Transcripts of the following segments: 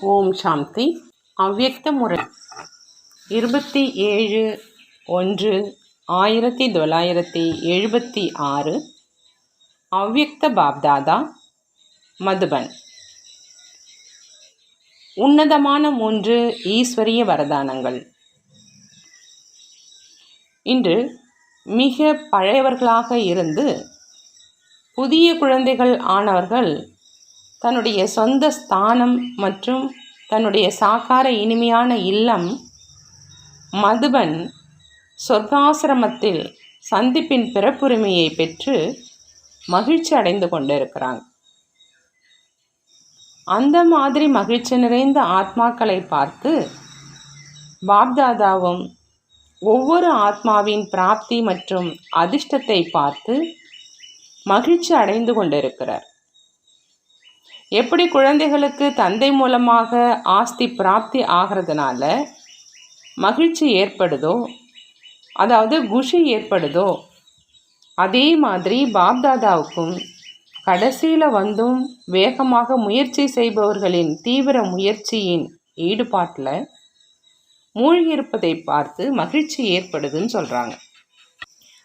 ஓம் சாந்தி. அவ்யக்த முறை. இருபத்தி ஏழு ஒன்று ஆயிரத்தி தொள்ளாயிரத்தி எழுபத்தி ஆறு. அவ்யக்த பாப்தாதா மதுபன். உன்னதமான மூன்று ஈஸ்வரிய வரதானங்கள். இன்று மிக பழையவர்களாக இருந்து புதிய குழந்தைகள் ஆனவர்கள் தன்னுடைய சொந்த ஸ்தானம் மற்றும் தன்னுடைய சாக்கார இனிமையான இல்லம் மதுபன் சொர்க்காசிரமத்தில் சந்திப்பின் பிறப்புரிமையை பெற்று மகிழ்ச்சி அடைந்து கொண்டிருக்கிறாங்க. அந்த மாதிரி மகிழ்ச்சி நிறைந்த ஆத்மாக்களை பார்த்து பாப்தாதாவும் ஒவ்வொரு ஆத்மாவின் பிராப்தி மற்றும் அதிர்ஷ்டத்தை பார்த்து மகிழ்ச்சி அடைந்து கொண்டிருக்கிறார். எப்படி குழந்தைகளுக்கு தந்தை மூலமாக ஆஸ்தி பிராப்தி ஆகிறதுனால மகிழ்ச்சி ஏற்படுதோ அதாவது குஷி ஏற்படுதோ அதே மாதிரி பாப்தாதாவுக்கும் கடைசியில் வந்தும் வேகமாக முயற்சி செய்பவர்களின் தீவிர முயற்சியின் ஈடுபாட்டில் மூழ்கியிருப்பதை பார்த்து மகிழ்ச்சி ஏற்படுதுன்னு சொல்கிறாங்க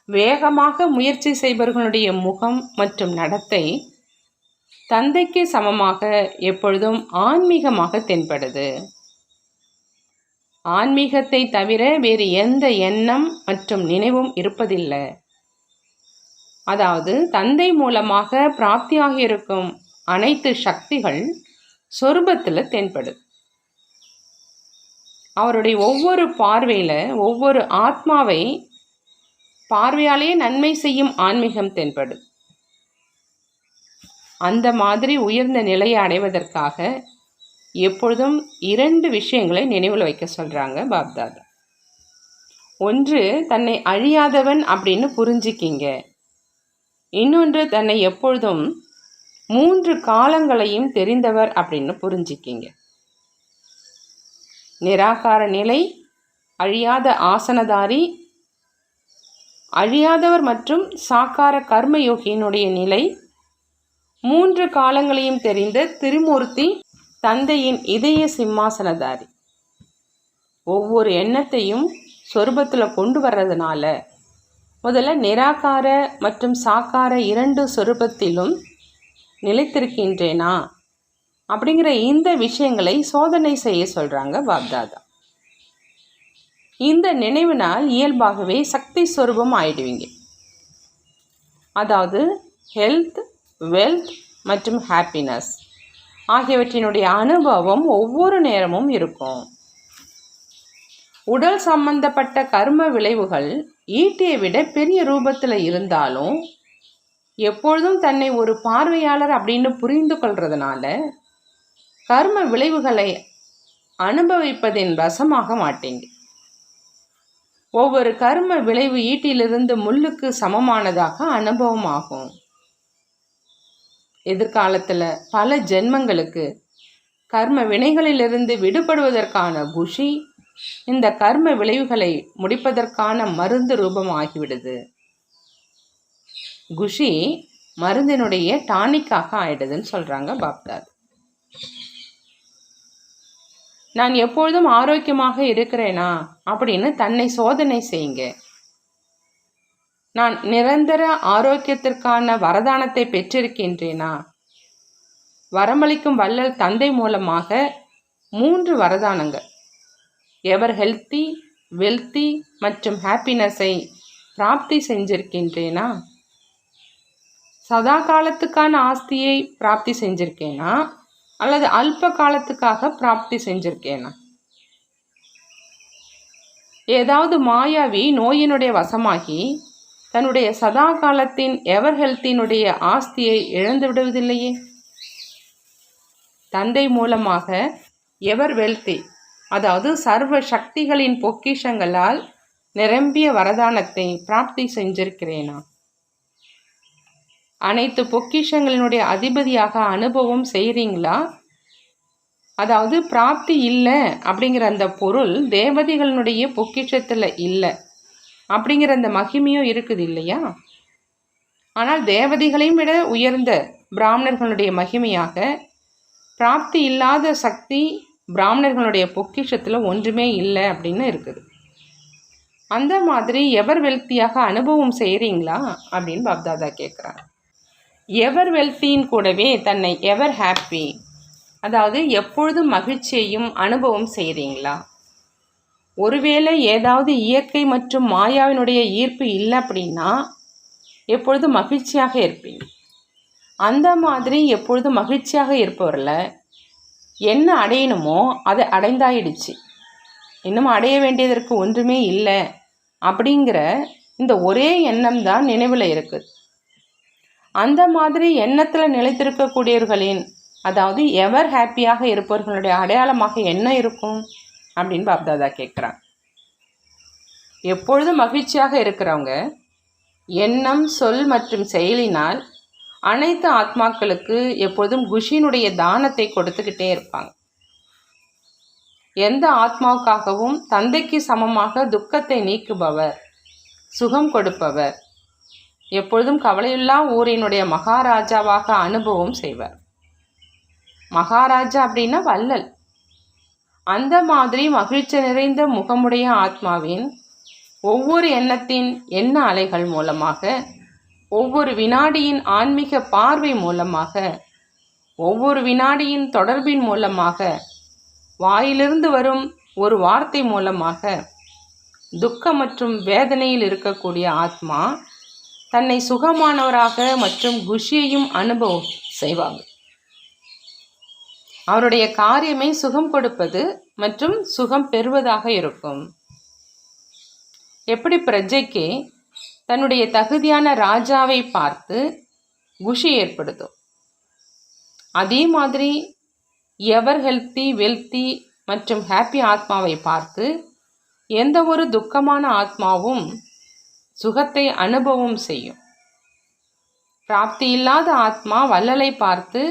வேகமாக முயற்சி செய்பவர்களுடைய முகம் மற்றும் நடத்தை தந்தைக்கு சமமாக எப்பொழுதும் ஆன்மீகமாக தென்படுது. ஆன்மீகத்தை தவிர வேறு எந்த எண்ணம் மற்றும் நினைவும் இருப்பதில்லை. அதாவது தந்தை மூலமாக பிராப்தியாக இருக்கும் அனைத்து சக்திகள் சொரூபத்தில் தென்படுது. அவருடைய ஒவ்வொரு பார்வையில் ஒவ்வொரு ஆத்மாவை பார்வையாலேயே நன்மை செய்யும் ஆன்மீகம் தென்படுது. அந்த மாதிரி உயர்ந்த நிலையை அடைவதற்காக எப்பொழுதும் இரண்டு விஷயங்களை நினைவில் வைக்க சொல்கிறாங்க பாப்தாதா. ஒன்று தன்னை அழியாதவன் அப்படின்னு புரிஞ்சிக்கிங்க. இன்னொன்று தன்னை எப்பொழுதும் மூன்று காலங்களையும் தெரிந்தவர் அப்படின்னு புரிஞ்சிக்கிங்க. நிராகார நிலை அழியாத ஆசனதாரி அழியாதவர் மற்றும் சாக்கார கர்மயோகியினுடைய நிலை மூன்று காலங்களையும் தெரிந்த திருமூர்த்தி தந்தையின் இதய சிம்மாசனதாரி. ஒவ்வொரு எண்ணத்தையும் சொரூபத்தில் கொண்டு வர்றதுனால முதல்ல நிராகார மற்றும் சாக்கார இரண்டு சொரூபத்திலும் நிலைத்திருக்கின்றேனா அப்படிங்கிற இந்த விஷயங்களை சோதனை செய்ய சொல்கிறாங்க பாப்தாதா. இந்த நினைவினால் இயல்பாகவே சக்தி ஸ்வரூபம் ஆயிடுவீங்க. அதாவது ஹெல்த் வெல்த் மற்றும் ஹாப்பினஸ் ஆகியவற்றினுடைய அனுபவம் ஒவ்வொரு நேரமும் இருக்கும். உடல் சம்பந்தப்பட்ட கர்ம விளைவுகள் ஈட்டியை விட பெரிய ரூபத்தில் இருந்தாலும் எப்பொழுதும் தன்னை ஒரு பார்வையாளர் அப்படின்னு புரிந்து கொள்றதுனால கர்ம விளைவுகளை அனுபவிப்பதின் வசமாக மாட்டேங்க. ஒவ்வொரு கர்ம விளைவு ஈட்டியிலிருந்து முள்ளுக்கு சமமானதாக அனுபவமாகும். எதிர்காலத்தில் பல ஜென்மங்களுக்கு கர்ம வினைகளிலிருந்து விடுபடுவதற்கான குஷி இந்த கர்ம விளைவுகளை முடிப்பதற்கான மருந்து ரூபம் ஆகிவிடுது குஷி மருந்தினுடைய டானிக்காக ஆயிடுதுன்னு சொல்கிறாங்க பாப்தாத். நான் எப்பொழுதும் ஆரோக்கியமாக இருக்கிறேனா அப்படின்னு தன்னை சோதனை செய்யுங்க. நான் நிரந்தர ஆரோக்கியத்திற்கான வரதானத்தை பெற்றிருக்கின்றேனா? வரமளிக்கும் வள்ளல் தந்தை மூலமாக மூன்று வரதானங்கள். எவர் ஹெல்த்தி வெல்த்தி மற்றும் ஹாப்பினஸை பிராப்தி செஞ்சிருக்கின்றேனா? சதா காலத்துக்கான ஆஸ்தியை பிராப்தி செஞ்சிருக்கேனா? அல்லது அல்ப காலத்துக்காக பிராப்தி செஞ்சிருக்கேனா? ஏதாவது மாயாவி நோயினுடைய வசமாகி தன்னுடைய சதா காலத்தின் எவர் ஹெல்த்தினுடைய ஆஸ்தியை இழந்து விடுவதில்லையே தந்தை மூலமாக எவர் வெல்த்தி அதாவது சர்வ சக்திகளின் பொக்கிஷங்களால் நிரம்பிய வரதானத்தை பிராப்தி செஞ்சிருக்கிறேனா? அனைத்து பொக்கிஷங்களினுடைய அதிபதியாக அனுபவம் செய்கிறீங்களா அதாவது பிராப்தி இல்லை அப்படிங்கிற அந்த பொருள் தேவதைகளினுடைய பொக்கிஷத்தில் இல்லை. அப்படிங்கிற அந்த மகிமையும் இருக்குது இல்லையா? ஆனால் தேவதைகளையும் விட உயர்ந்த பிராமணர்களுடைய மகிமையாக பிராப்தி இல்லாத சக்தி பிராமணர்களுடைய பொக்கிஷத்தில் ஒன்றுமே இல்லை அப்படின்னு இருக்குது. அந்த மாதிரி எவர் வெல்த்தியாக அனுபவம் செய்கிறீங்களா அப்படின்னு பாப்தாதா கேட்குறாங்க எவர் வெல்த்தியின் கூடவே தன்னை எவர் ஹாப்பி? அதாவது எப்பொழுதும் மகிழ்ச்சியையும் அனுபவம் செய்கிறீங்களா ஒருவேளை ஏதாவது இயற்கை மற்றும் மாயாவினுடைய ஈர்ப்பு இல்லை அப்படின்னா எப்பொழுது மகிழ்ச்சியாக இருப்பீங்க? அந்த மாதிரி எப்பொழுதும் மகிழ்ச்சியாக இருப்பவரில் என்ன அடையணுமோ அதை அடைந்தாயிடுச்சு. இன்னும் அடைய வேண்டியதற்கு ஒன்றுமே இல்லை அப்படிங்கிற இந்த ஒரே எண்ணம் தான் நினைவில் இருக்குது. அந்த மாதிரி எண்ணத்தில் நிலைத்திருக்கக்கூடியவர்களின் அதாவது எவர் ஹாப்பியாக இருப்பவர்களுடைய அடையாளமாக என்ன இருக்கும்? அப்படின்னு பாப்தாதா கேட்குறாங்க எப்பொழுதும் மகிழ்ச்சியாக இருக்கிறவங்க எண்ணம் சொல் மற்றும் செயலினால் அனைத்து ஆத்மாக்களுக்கு எப்பொழுதும் குஷினுடைய தானத்தை கொடுத்துக்கிட்டே இருப்பாங்க. எந்த ஆத்மாவுக்காகவும் தந்தைக்கு சமமாக துக்கத்தை நீக்குபவர் சுகம் கொடுப்பவர் எப்பொழுதும் கவலையில்லா ஊரினுடைய மகாராஜாவாக அனுபவம் செய்வர். மகாராஜா அப்படின்னா வள்ளல். அந்த மாதிரி மகிழ்ச்சி நிறைந்த முகமுடைய ஆத்மாவின் ஒவ்வொரு எண்ணத்தின் எண்ண அலைகள் மூலமாக ஒவ்வொரு வினாடியின் ஆன்மீக பார்வை மூலமாக ஒவ்வொரு வினாடியின் தொடர்பின் மூலமாக வாயிலிருந்து வரும் ஒரு வார்த்தை மூலமாக துக்கம் மற்றும் வேதனையில் இருக்கக்கூடிய ஆத்மா தன்னை சுகமானவராக மற்றும் குஷியையும் அனுபவம் செய்வாங்க. அவருடைய காரியமே சுகம் கொடுப்பது மற்றும் சுகம் பெறுவதாக இருக்கும். எப்படி பிரஜைக்கு தன்னுடைய தகுதியான ராஜாவை பார்த்து குஷி ஏற்படுத்தும் அதே மாதிரி எவர் ஹெல்த்தி வெல்த்தி மற்றும் ஹாப்பி ஆத்மாவை பார்த்து எந்த ஒரு துக்கமான ஆத்மாவும் சுகத்தை அனுபவம் செய்யும். பிராப்தி இல்லாத ஆத்மா வள்ளலை பார்த்து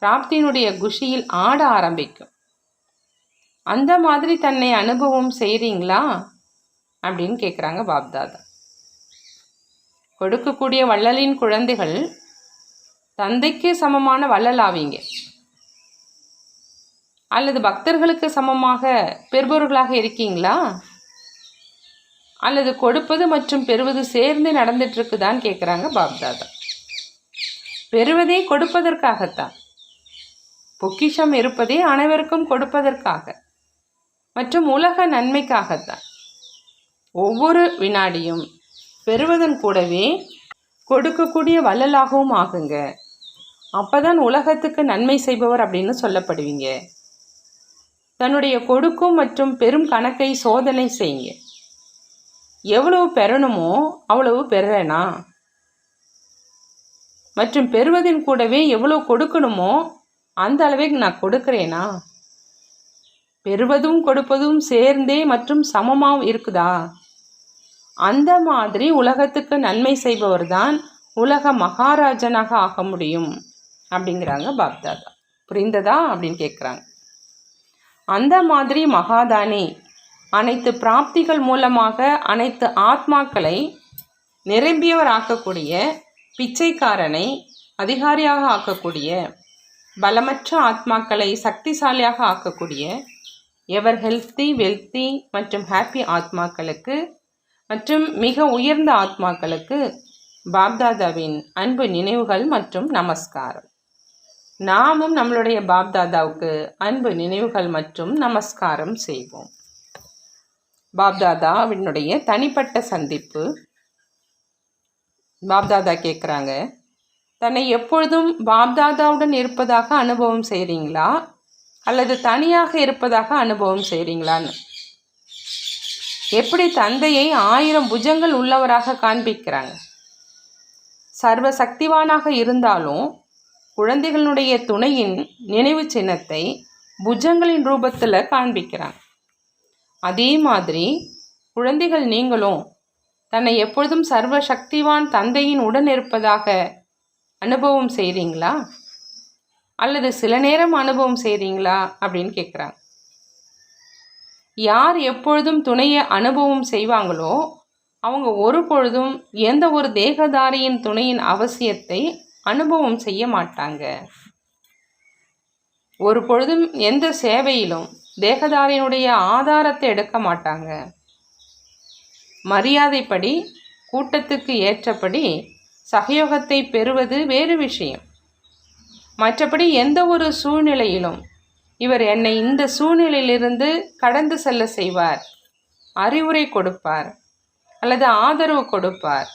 பிராப்தியினுடைய குஷியில் ஆட ஆரம்பிக்கும். அந்த மாதிரி தன்னை அனுபவம் செய்கிறீங்களா அப்படின்னு கேட்குறாங்க பாப்தாதா. கொடுக்கக்கூடிய வள்ளலின் குழந்தைகள் தந்தைக்கு சமமான வள்ளல் ஆவீங்க. அல்லது பக்தர்களுக்கு சமமாக பெறுபவர்களாக இருக்கீங்களா? அல்லது கொடுப்பது மற்றும் பெறுவது சேர்ந்து நடந்துட்டு இருக்குதான்னு கேட்குறாங்க பாப்தாதா. பெறுவதே கொடுப்பதற்காகத்தான். பொக்கிஷம் இருப்பதே அனைவருக்கும் கொடுப்பதற்காக மற்றும் உலக நன்மைக்காகத்தான். ஒவ்வொரு வினாடியும் பெறுவதன் கூடவே கொடுக்கக்கூடிய வள்ளலாகவும் ஆகுங்க. அப்போதான் உலகத்துக்கு நன்மை செய்பவர் அப்படின்னு சொல்லப்படுவீங்க. தன்னுடைய கொடுக்கும் மற்றும் பெரும் கணக்கை சோதனை செய்யுங்க. எவ்வளவு பெறணுமோ அவ்வளவு பெறேனா மற்றும் பெறுவதின் கூடவே எவ்வளோ கொடுக்கணுமோ அந்த அளவுக்கு நான் கொடுக்குறேனா? பெறுவதும் கொடுப்பதும் சேர்ந்தே மற்றும் சமமாகவும் இருக்குதா? அந்த மாதிரி உலகத்துக்கு நன்மை செய்பவர் தான் உலக மகாராஜனாக ஆக முடியும். அப்படிங்கிறாங்க பாப்தாதா. புரிந்ததா? அப்படின்னு கேட்குறாங்க அந்த மாதிரி மகாதானி அனைத்து பிராப்திகள் மூலமாக அனைத்து ஆத்மாக்களை நிரம்பியவர் ஆக்கக்கூடிய பிச்சைக்காரனை அதிகாரியாக ஆக்கக்கூடிய பலமற்ற ஆத்மாக்களை சக்திசாலியாக ஆக்கக்கூடிய எவர் ஹெல்த்தி வெல்த்தி மற்றும் ஹாப்பி ஆத்மாக்களுக்கு மற்றும் மிக உயர்ந்த ஆத்மாக்களுக்கு பாப்தாதாவின் அன்பு நினைவுகள் மற்றும் நமஸ்காரம். நாமும் நம்மளுடைய பாப்தாதாவுக்கு அன்பு நினைவுகள் மற்றும் நமஸ்காரம் செய்வோம். பாப்தாதாவினுடைய தனிப்பட்ட சந்திப்பு. பாப்தாதா கேட்குறாங்க தன்னை எப்பொழுதும் பாப்தாதாவுடன் இருப்பதாக அனுபவம் செய்கிறீங்களா அல்லது தனியாக இருப்பதாக அனுபவம் செய்கிறீங்களான்னு எப்படி தந்தையை ஆயிரம் புஜங்கள் உள்ளவராக காண்பிக்கிறாங்க? சர்வ சக்திவானாக இருந்தாலும் குழந்தைகளுடைய துணையின் நினைவு சின்னத்தை புஜங்களின் ரூபத்தில் காண்பிக்கிறாங்க. அதே மாதிரி குழந்தைகள் நீங்களும் தன்னை எப்பொழுதும் சர்வ சக்திவான் தந்தையின் உடன் இருப்பதாக அனுபவம் செய்கிறீங்களா அல்லது சில நேரம் அனுபவம் செய்கிறீங்களா அப்படின்னு கேட்குறாங்க யார் எப்பொழுதும் துணையை அனுபவம் செய்வாங்களோ அவங்க ஒரு பொழுதும் எந்த ஒரு தேகதாரியின் துணையின் அவசியத்தை அனுபவம் செய்ய மாட்டாங்க. ஒரு பொழுதும் எந்த சேவையிலும் தேகதாரியினுடைய ஆதாரத்தை எடுக்க மாட்டாங்க. மரியாதைப்படி கூட்டத்துக்கு ஏற்றபடி சகயோகத்தை பெறுவது வேறு விஷயம். மற்றபடி எந்த ஒரு சூழ்நிலையிலும் இவர் என்னை இந்த சூழ்நிலையிலிருந்து கடந்து செல்ல செய்வார். அறிவுரை கொடுப்பார். அல்லது ஆதரவு கொடுப்பார்.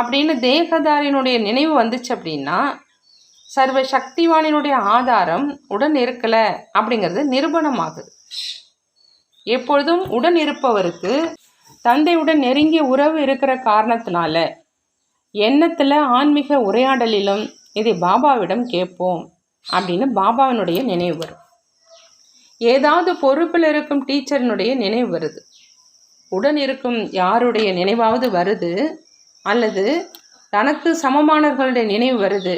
அப்படின்னு தேகதாரினுடைய நினைவு வந்துச்சு அப்படின்னா சர்வ சக்திவானினுடைய ஆதாரம் உடன் இருக்கலை அப்படிங்கிறது நிரூபணமாகுது. எப்பொழுதும் உடன் இருப்பவருக்கு தந்தையுடன் நெருங்கிய உறவு இருக்கிற காரணத்தினால எண்ணத்தில் ஆன்மீக உரையாடலிலும் இதை பாபாவிடம் கேட்போம் அப்படின்னு பாபாவினுடைய நினைவு வரும். ஏதாவது பொறுப்பில் இருக்கும் டீச்சரினுடைய நினைவு வருது. உடன் இருக்கும் யாருடைய நினைவாவது வருது அல்லது தனக்கு சமமானவர்களுடைய நினைவு வருது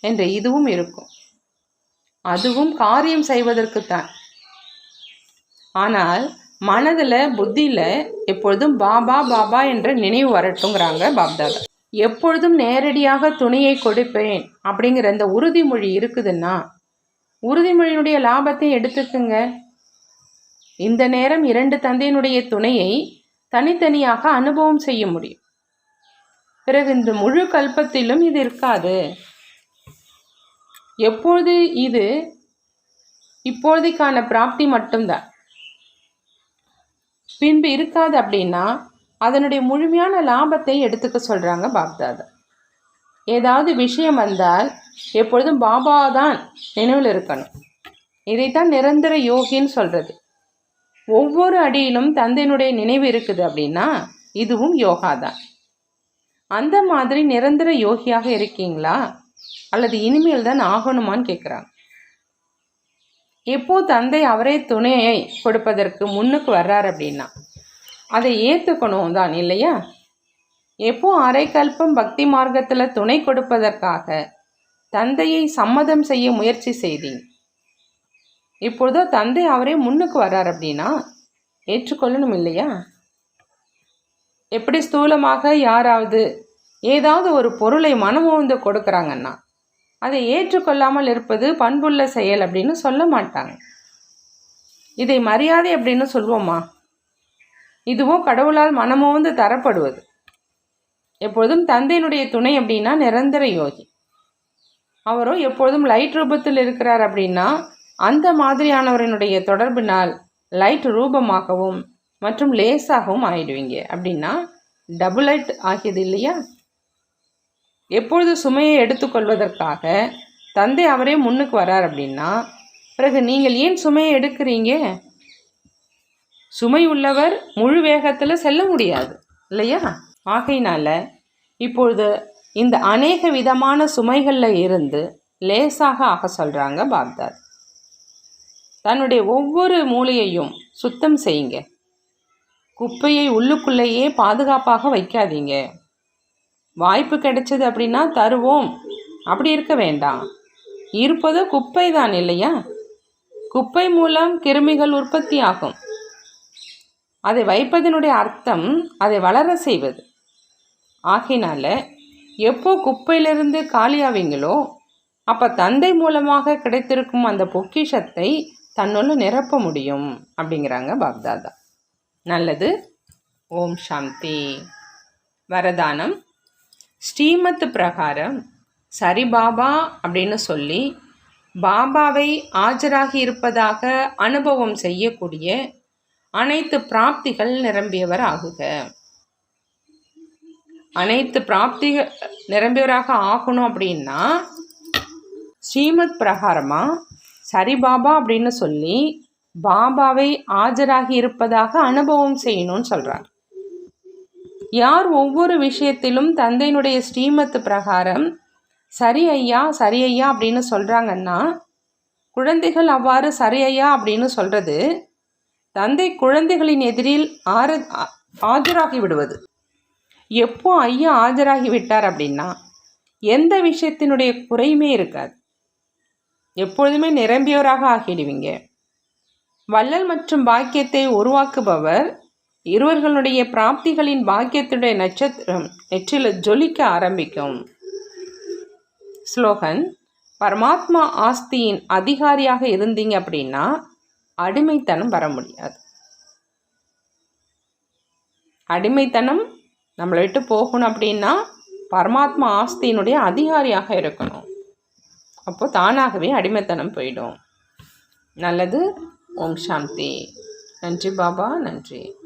என்ற இதுவும் இருக்கும். அதுவும் காரியம் செய்வதற்குத்தான். ஆனால் மனதில் புத்தியில் எப்பொழுதும் பாபா பாபா என்ற நினைவு வரட்டுங்கிறாங்க பாப்தாதா. எப்பொழுதும் நேரடியாக துணியை கொடுப்பேன் அப்படிங்கிற இந்த உறுதிமொழி இருக்குதுன்னா உறுதிமொழியினுடைய லாபத்தை எடுத்துக்குங்க. இந்த நேரம் இரண்டு தந்தையினுடைய துணையை தனித்தனியாக அனுபவம் செய்ய முடியும். பிறகு இந்த முழு கல்பத்திலும் இது இருக்காது. எப்பொழுது இது இப்பொழுதைக்கான பிராப்தி மட்டும்தான். பின்பு இருக்காது அப்படின்னா அதனுடைய முழுமையான லாபத்தை எடுத்துக்க சொல்கிறாங்க பாப்தாதா ஏதாவது விஷயம் வந்தால் எப்பொழுதும் பாபா தான் நினைவில் இருக்கணும். இதைத்தான் நிரந்தர யோகின்னு சொல்கிறது ஒவ்வொரு அடியிலும் தந்தையினுடைய நினைவு இருக்குது அப்படின்னா இதுவும் யோகா தான். அந்த மாதிரி நிரந்தர யோகியாக இருக்கீங்களா? அல்லது இனிமேல் தான் ஆகணுமான்னு கேட்குறாங்க எப்போ தந்தை அவரே துணையை கொடுப்பதற்கு முன்னுக்கு வர்றார் அப்படின்னா அதை ஏற்றுக்கணும் தான் இல்லையா? எப்போ அரைக்கல்பம் பக்தி மார்க்கத்தில் துணை கொடுப்பதற்காக தந்தையை சம்மதம் செய்ய முயற்சி செய்தீங்க இப்பொழுதோ தந்தை அவரே முன்னுக்கு வர்றார் அப்படின்னா ஏற்றுக்கொள்ளணும் இல்லையா? எப்படி ஸ்தூலமாக யாராவது ஏதாவது ஒரு பொருளை மனமோந்து கொடுக்குறாங்கன்னா அதை ஏற்றுக்கொள்ளாமல் இருப்பது பண்புள்ள செயல் அப்படின்னு சொல்ல மாட்டாங்க. இதை மரியாதை அப்படின்னு சொல்வோமா? இதுவும் கடவுளால் மனமோந்து தரப்படுவது. எப்பொழுதும் தந்தையினுடைய துணை அப்படின்னா நிரந்தர யோகி. அவரும் எப்பொழுதும் லைட் ரூபத்தில் இருக்கிறார் அப்படின்னா அந்த மாதிரியானவரினுடைய தொடர்பினால் லைட் ரூபமாகவும் மற்றும் லேசாகவும் ஆயிடுவீங்க. அப்படின்னா டபுள் லைட் ஆகியது இல்லையா? எப்பொழுது சுமையை எடுத்துக்கொள்வதற்காக தந்தை அவரே முன்னுக்கு வரார் அப்படின்னா பிறகு நீங்கள் ஏன் சுமையை எடுக்கிறீங்க? சுமை உள்ளவர் முழு வேகத்தில் செல்ல முடியாது இல்லையா? ஆகையினால இப்பொழுது இந்த அநேக விதமான சுமைகளில் இருந்து லேசாக ஆக சொல்கிறாங்க பாக்தாத். தன்னுடைய ஒவ்வொரு மூலையையும் சுத்தம் செய்யுங்க. குப்பையை உள்ளுக்குள்ளேயே பாதுகாப்பாக வைக்காதீங்க. வாய்ப்பு கிடைச்சது அப்படின்னா தருவோம். அப்படி இருக்க வேண்டாம். இருப்பது குப்பை தான் இல்லையா? குப்பை மூலம் கிருமிகள் உற்பத்தி ஆகும் அதை வைப்பதனுடைய அர்த்தம் அதை வளர செய்வது. ஆகினால எப்போ குப்பையிலிருந்து காலியாவீங்களோ அப்போ தந்தை மூலமாக கிடைத்திருக்கும் அந்த பொக்கிஷத்தை தன்னுள்ள நிரப்ப முடியும் அப்படிங்கிறாங்க பாப்தாதா. நல்லது. ஓம் சாந்தி. வரதானம். ஸ்ரீமத் பிரகாரம் சரி பாபா அப்படின்னு சொல்லி பாபாவை ஆஜராகி இருப்பதாக அனுபவம் செய்யக்கூடிய அனைத்து பிராப்திகள் நிரம்பியவர் ஆகுக அனைத்து பிராப்திகள் நிரம்பியவராக ஆகணும் அப்படின்னா ஸ்ரீமத் பிரகாரமாக சரி பாபா அப்படின்னு சொல்லி பாபாவை ஆஜராகி இருப்பதாக அனுபவம் செய்யணும்னு சொல்கிறார் யார் ஒவ்வொரு விஷயத்திலும் தந்தையினுடைய ஸ்ரீமத் பிரகாரம் சரி ஐயா சரி ஐயா அப்படின்னு சொல்கிறாங்கன்னா குழந்தைகள் அவ்வாறு சரி ஐயா அப்படின்னு சொல்கிறது தந்தை குழந்தைகளின் எதிரில் ஆர ஆஜராகி விடுவது. எப்போ ஐயா ஆஜராகி விட்டார் அப்படின்னா எந்த விஷயத்தினுடைய குறையுமே இருக்காது. எப்பொழுதுமே நிரம்பியவராக ஆகிடுவீங்க. வள்ளல் மற்றும் பாக்கியத்தை உருவாக்குபவர் இருவர்களுடைய பிராப்திகளின் பாக்கியத்துடைய நட்சத்திரம் நெற்றில ஜொலிக்க ஆரம்பிக்கும். ஸ்லோகன் பரமாத்மா ஆஸ்தியின் அதிகாரியாக இருந்தீங்க அப்படின்னா அடிமைத்தனம் வர முடியாது. அடிமைத்தனம் நம்மளை விட்டு போகணும் அப்படின்னா பரமாத்மா ஆஸ்தியினுடைய அதிகாரியாக இருக்கணும். அப்போ தானாகவே அடிமைத்தனம் போயிடும். நல்லது. ஓம் சாந்தி. நன்றி பாபா. நன்றி.